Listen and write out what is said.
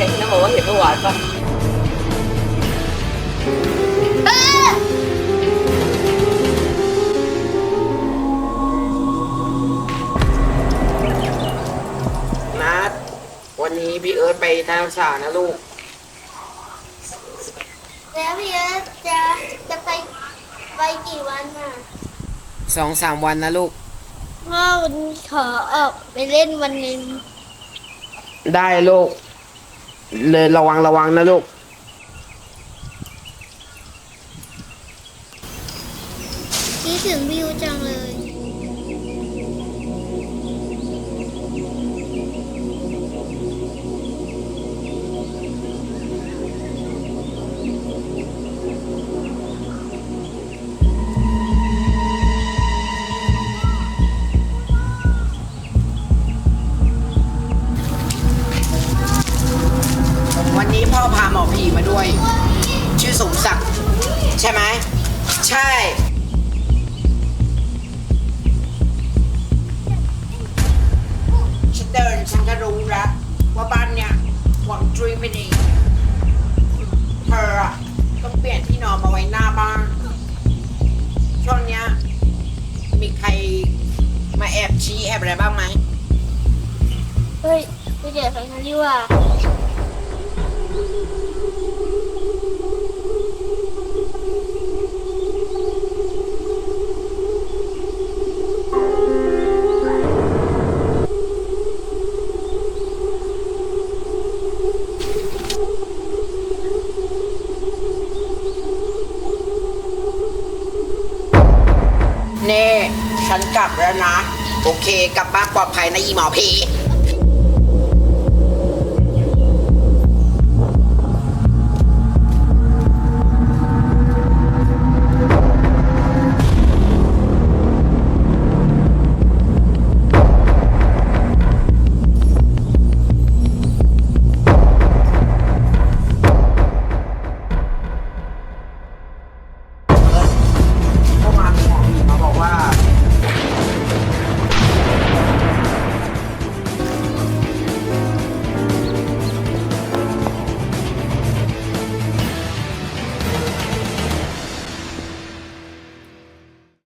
หวานปะเออนัดวันนี้พี่เอิร์ธไปทางสานะลูก แล้วพี่เอิร์ธจะจะไปไปกี่วันอะสองสามวันนะลูก พ่อวันนี้ขอออกไปเล่นวันหนึง ได้ลูก เลยระวังระวังนะลูก คิดถึงวิวจังเลย พ่อพาหมอผีมาด้วย ชื่อสมศักดิ์ใช่ไหมใช่ ฉันเดินฉันก็รู้แล้วว่าบ้านเนี่ยหวังจุ้ยไม่ดีเธออะต้องเปลี่ยนที่นอนมาไว้หน้าบ้านช่วงเนี้ยมีใครมาแอบชี้แอบอะไรบ้างไหมเฮ้ยไปเดี๋ยวไปกันดีกว่า เน่ ฉันกลับแล้วนะ โอเค กลับบ้านปลอดภัยนะอีหมอผี